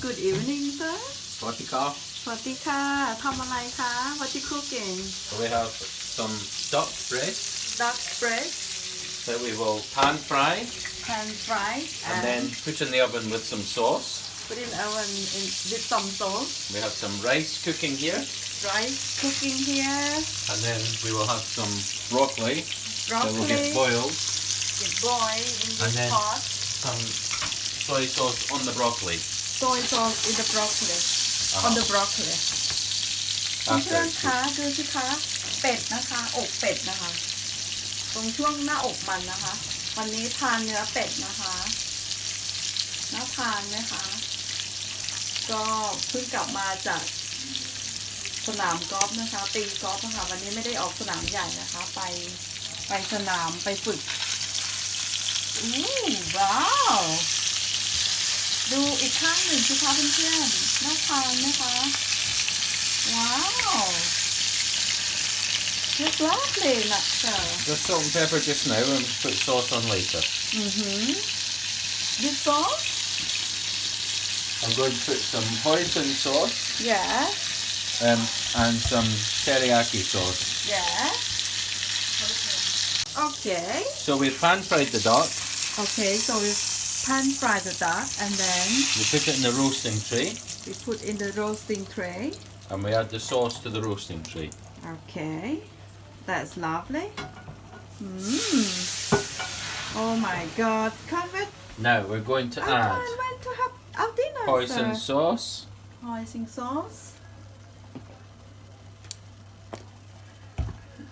good evening sir Vodka. สวัสดีค่ะ ทำอะไรคะ What you cooking So we have some duck breast duck breast that we will pan fry pan fry and then put in the oven with some sauce. put in oven in, with some sauce We have some rice cooking here rice cooking here and then we will have some broccoli that will broccoli get boiled, get boiled in And this then- pot some soy sauce on the broccoli Soy sauce in the broccoli on the broccoli เพื่ after อน it's ๆคะดูสิคะ เป็ดนะคะ อกเป็ดนะคะ ตรงช่วงหน้าอกมันนะคะ วันนี้ทานเนื้อเป็ดนะคะน่าทานไหมคะ ก็เพิ่งกลับมาจากสนามกอล์ฟนะคะ ตีกอล์ฟนะคะวันนี้ไม่ได้ออกสนามใหญ่นะคะ ไปไปสนามไปฝึกอู้ว้าวดูอี กข้างหนึ่งสิคะเพื่อนๆน่าทานไหมคะ ว้าว It's lovely, not so. Just salt and pepper just now and put sauce on later. Mm-hmm. This sauce? I'm going to put some hoisin sauce Yeah, um, and some teriyaki sauce. yeah. Okay. So we've pan fried the duck, Okay, so we pan fry the duck and then we put it in the roasting tray we put in the roasting tray. and we add the sauce to the roasting tray. Okay, that's lovely. Mmm. Oh my god, can't wait. Now we're going to I add can't wait to have our dinner. hoisin sir. sauce, hoisin sauce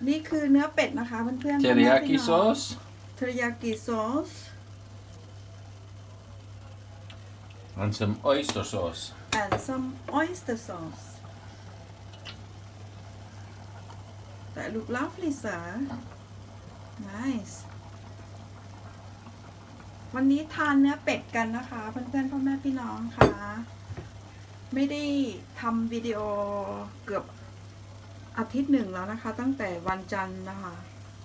นี่คือเนื้อเป็ดนะคะเพื่อนๆ teriyaki sauce, เทริยากิซอส and some oyster sauce. and some oyster sauce that look lovely sir nice วันนี้ทานเนื้อเป็ดกันนะคะเพื่อนๆพ่อแม่พี่น้องค่ะ ไม่ได้ทำวิดีโอเกือบอาทิตย์หนึ่งแล้วนะคะ ตั้งแต่วันจันทร์นะคะ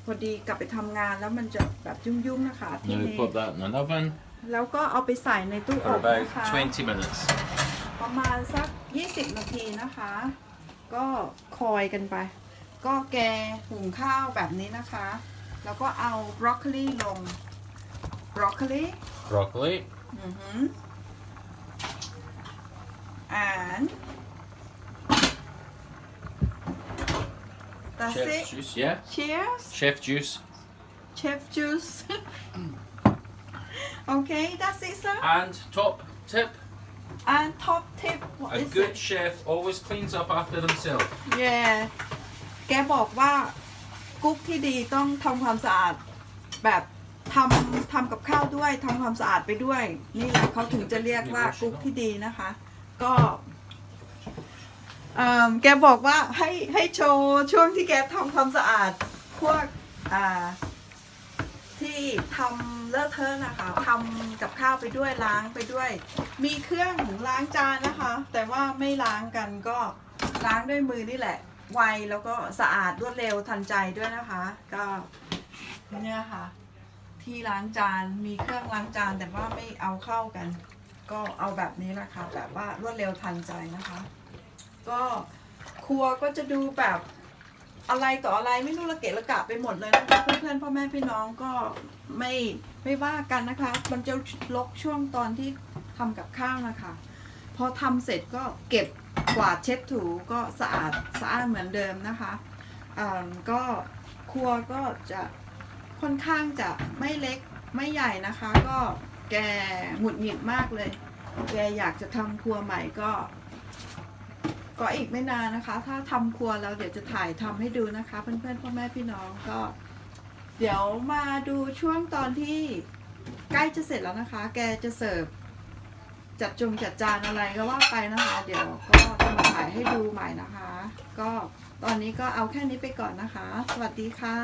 พอดีกลับไปทำงานแล้วมันจะแบบยุ่งๆนะคะอาที่ Now we นี้ put that in an oven แล้วก็เอาไปใส่ในตู้อ for บ about นะคะ 20 minutes. ประมาณสัก 20 นาทีนะคะ ก็คอยกันไป ก็แกหุงข้าวแบบนี้นะคะ แล้วก็เอาบรอกโคลีลง บรอกโคลี Broccoli, อือหือ and that's chef it juice, yeah, cheers chef juice, chef juice okay that's it sir and top tip: and top tip what a is good it chef always cleans up after himself. yeah แกบอกว่ากุ๊กที่ดีต้องทำความสะอาดแบบทำทำกับข้าวด้วยทำความสะอาดไปด้วย นี่แหละเขาถึงจะเรียกว่ากุ๊กที่ดีนะคะ ก็เอิ่มแกบอกว่าให้ให้โชว์ช่วงที่แกทำความสะอาดพวกอ่า ที่ทำเลอะเทอะนะคะทำกับข้าวไปด้วยล้างไปด้วย มีเครื่องล้างจานนะคะ แต่ว่าไม่ล้างกันก็ล้างด้วยมือนี่แหละ ไวแล้วก็สะอาดรวดเร็วทันใจด้วยนะคะ ก็เนี่ยค่ะ ที่ล้างจานมีเครื่องล้างจานแต่ว่าไม่เอาเข้ากัน ก็เอาแบบนี้แหละค่ะแบบว่ารวดเร็วทันใจนะคะ ก็ครัวก็จะดูแบบ อะไรต่ออะไรไม่รู้ละเกะละกะไปหมดเลยนะคะเพื่อนๆพ่อแม่พี่น้องก็ไม่ไม่ว่ากันนะคะ มันจะลกช่วงตอนที่ทำกับข้าวนะคะ พอทำเสร็จก็เก็บกวาดเช็ดถูก็สะอาดสะอาดเหมือนเดิมนะคะอ่าก็ครัวก็จะค่อนข้างจะไม่เล็กไม่ใหญ่นะคะ ก็แกหงุดหงิดมากเลย แกอยากจะทำครัวใหม่ก็ ก็อีกไม่นานนะคะ ถ้าทำครัวแล้วเดี๋ยวจะถ่ายทำให้ดูนะคะ เพื่อนๆพ่อแม่พี่น้องก็ เดี๋ยวมาดูช่วงตอนที่ใกล้จะเสร็จแล้วนะคะ แกจะเสิร์ฟจัดจงจัดจานอะไรก็ว่าไปนะคะ เดี๋ยวก็จะมาถ่ายให้ดูใหม่นะคะ ก็ตอนนี้ก็เอาแค่นี้ไปก่อนนะคะ สวัสดีค่ะ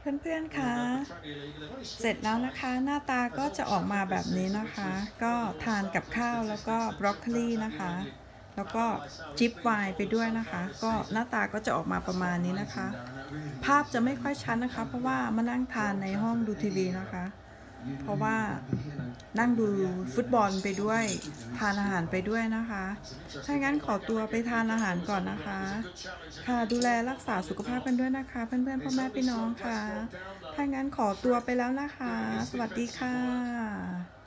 เพื่อนๆคะเสร็จแล้วนะคะ หน้าตาก็จะออกมาแบบนี้นะคะ ก็ทานกับข้าวแล้วก็บรอกโคลีนะคะ แล้วก็จิบไวน์ไปด้วยนะคะ ก็หน้าตาก็จะออกมาประมาณนี้นะคะ ภาพจะไม่ค่อยชัดนะคะ เพราะว่ามานั่งทานในห้องดูทีวีนะคะ เพราะว่านั่งดูฟุตบอลไปด้วย ทานอาหารไปด้วยนะคะ ถ้างั้นขอตัวไปทานอาหารก่อนนะคะ ค่ะดูแลรักษาสุขภาพกันด้วยนะคะ เพื่อนๆพ่อแม่พี่น้องค่ะ ถ้างั้นขอตัวไปแล้วนะคะ สวัสดีค่ะ